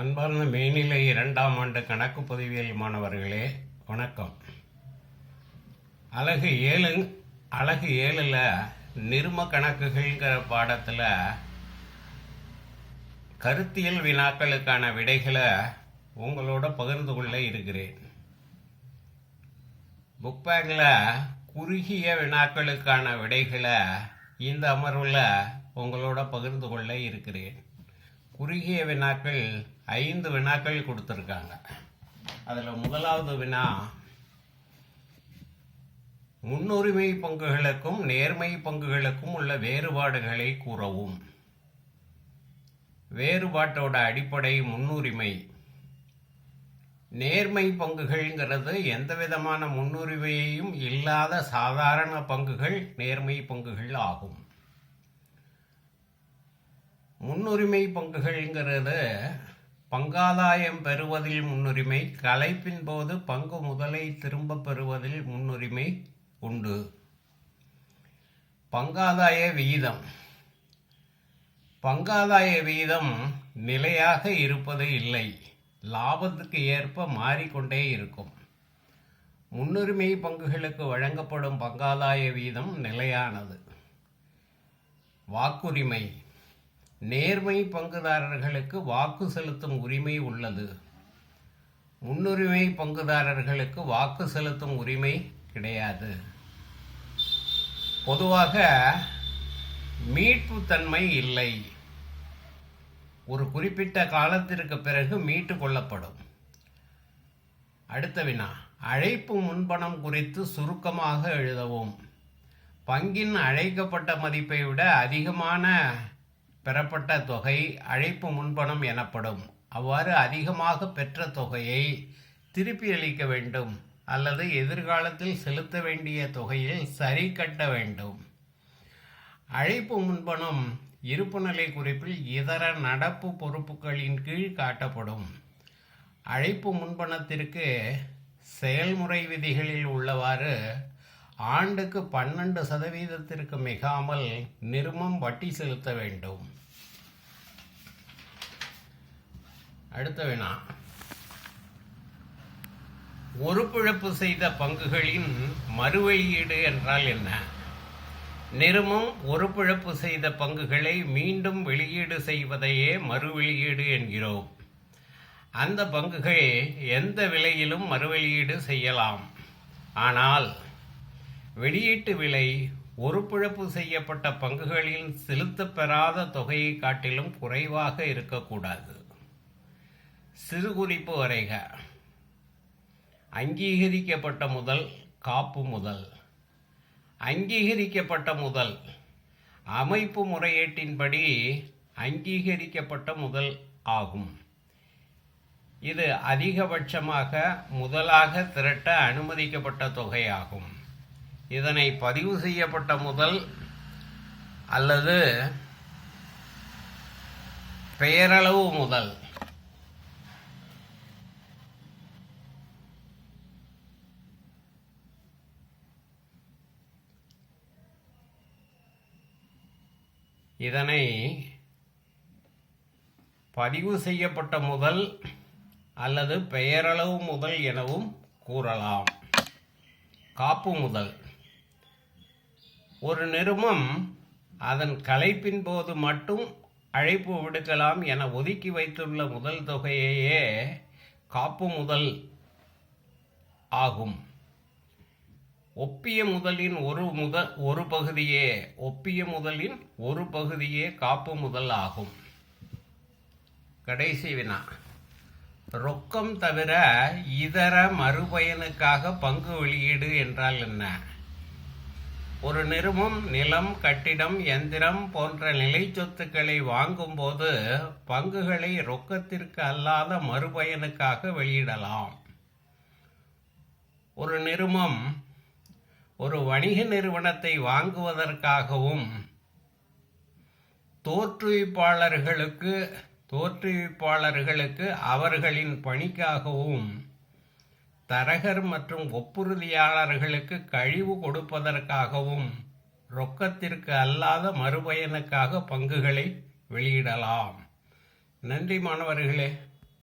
அன்பார்ந்த மேல்நிலை இரண்டாம் ஆண்டு கணக்கு பதிவியல் மாணவர்களே வணக்கம். அழகு ஏழு அழகு ஏழில் நிரும கணக்குகள்ங்கிற பாடத்தில் கருத்தியல் வினாக்களுக்கான விடைகளை உங்களோட பகிர்ந்து கொள்ள இருக்கிறேன். புக் பேக்கில் குறுகிய வினாக்களுக்கான விடைகளை இந்த அமர்வில் உங்களோட பகிர்ந்து கொள்ள இருக்கிறேன். குறுகிய வினாக்கள் ஐந்து வினாக்கள் கொடுத்துருக்காங்க. அதில் முதலாவது வினா முன்னுரிமை பங்குகளுக்கும் நேர்மை பங்குகளுக்கும் உள்ள வேறுபாடுகளை கூறவும். வேறுபாட்டோட அடிப்படை முன்னுரிமை. நேர்மை பங்குகள்ங்கிறது எந்த விதமான முன்னுரிமையையும் இல்லாத சாதாரண பங்குகள் நேர்மை பங்குகள் ஆகும். முன்னுரிமை பங்குகள்ங்கிறது பங்காதாயம் பெறுவதில் முன்னுரிமை கலைப்பின் போது பங்கு முதலை திரும்ப பெறுவதில் முன்னுரிமை உண்டு. பங்காதாய விகிதம். பங்காதாய விகிதம் நிலையாக இருப்பது இல்லை. லாபத்துக்கு ஏற்ப மாறிக்கொண்டே இருக்கும். முன்னுரிமை பங்குகளுக்கு வழங்கப்படும் பங்காதாய வீதம் நிலையானது. வாக்குரிமை. நேர்மை பங்குதாரர்களுக்கு வாக்கு செலுத்தும் உரிமை உள்ளது. முன்னுரிமை பங்குதாரர்களுக்கு வாக்கு செலுத்தும் உரிமை கிடையாது. பொதுவாக மீட்புத்தன்மை இல்லை. ஒரு குறிப்பிட்ட காலத்திற்கு பிறகு மீட்டு கொள்ளப்படும். அடுத்த வினா அழைப்பு முன்பணம் குறித்து சுருக்கமாக எழுதவும். பங்கின் அழைக்கப்பட்ட மதிப்பை விட அதிகமான பெறப்பட்ட தொகை அழைப்பு முன்பணம் எனப்படும். அவ்வாறு அதிகமாக பெற்ற தொகையை திருப்பி அளிக்க வேண்டும் அல்லது எதிர்காலத்தில் செலுத்த வேண்டிய தொகையில் சரி கட்ட வேண்டும். அழைப்பு முன்பணம் இருப்புநிலை குறிப்பில் இதர நடப்பு பொறுப்புகளின் கீழ் காட்டப்படும். அழைப்பு முன்பணத்திற்கு செயல்முறை விதிகளில் உள்ளவாறு ஆண்டுக்கு பன்னெண்டு சதவீதத்திற்கு மிகாமல் நிர்மம் வட்டி செலுத்த வேண்டும். அடுத்த வினா. ஒருபிழப்பு செய்த பங்குகளின் மறுவெளியீடு என்றால் என்ன? நிறுமம் உறுப்பிழப்பு செய்த பங்குகளை மீண்டும் வெளியீடு செய்வதையே மறுவெளியீடு என்கிறோம். அந்த பங்குகள் எந்த விலையிலும் மறுவெளியீடு செய்யலாம். ஆனால் வெளியீட்டு விலை ஒரு பிழப்பு செய்யப்பட்ட பங்குகளில் செலுத்தப் பெறாத தொகையை காட்டிலும் குறைவாக இருக்கக்கூடாது. சிறு குறிப்பு வரைக. அங்கீகரிக்கப்பட்ட முதல் காப்பு முதல். அங்கீகரிக்கப்பட்ட முதல். அமைப்பு முறையீட்டின்படி அங்கீகரிக்கப்பட்ட முதல் ஆகும். இது அதிகபட்சமாக முதலாக திரட்ட அனுமதிக்கப்பட்ட தொகையாகும். இதனை பதிவு செய்யப்பட்ட முதல் அல்லது பெயரளவு முதல். இதனை பதிவு செய்யப்பட்ட முதல் அல்லது பெயரளவு முதல் எனவும் கூறலாம். காப்பு முதல். ஒரு நிறுமம் அதன் கலைப்பின் போது மட்டும் அழைப்பு விடுக்கலாம் என ஒதுக்கி வைத்துள்ள முதல் தொகையையே காப்பு முதல் ஆகும். ஒப்பிய முதலின் ஒரு முத ஒரு பகுதியே ஒப்பிய முதலின் ஒரு பகுதியே காப்பு முதல் ஆகும். கடைசி வினா. ரொக்கம் தவிர இதர மறுபயனுக்காக பங்கு வெளியீடு என்றால் என்ன? ஒரு நிறுவம் நிலம் கட்டிடம் எந்திரம் போன்ற நிலை சொத்துக்களை வாங்கும்போது பங்குகளை ரொக்கத்திற்கு அல்லாத மறுபயனுக்காக வெளியிடலாம். ஒரு நிறுவனம் ஒரு வணிக நிறுவனத்தை வாங்குவதற்காகவும் தோற்றுவிப்பாளர்களுக்கு தோற்றுவிப்பாளர்களுக்கு அவர்களின் பணிக்காகவும் தரகர் மற்றும் ஒப்புறுதியாளர்களுக்கு கழிவு கொடுப்பதற்காகவும் ரொக்கத்திற்கு அல்லாத மறுபயனுக்காக பங்குகளை வெளியிடலாம். நன்றி மாணவர்களே.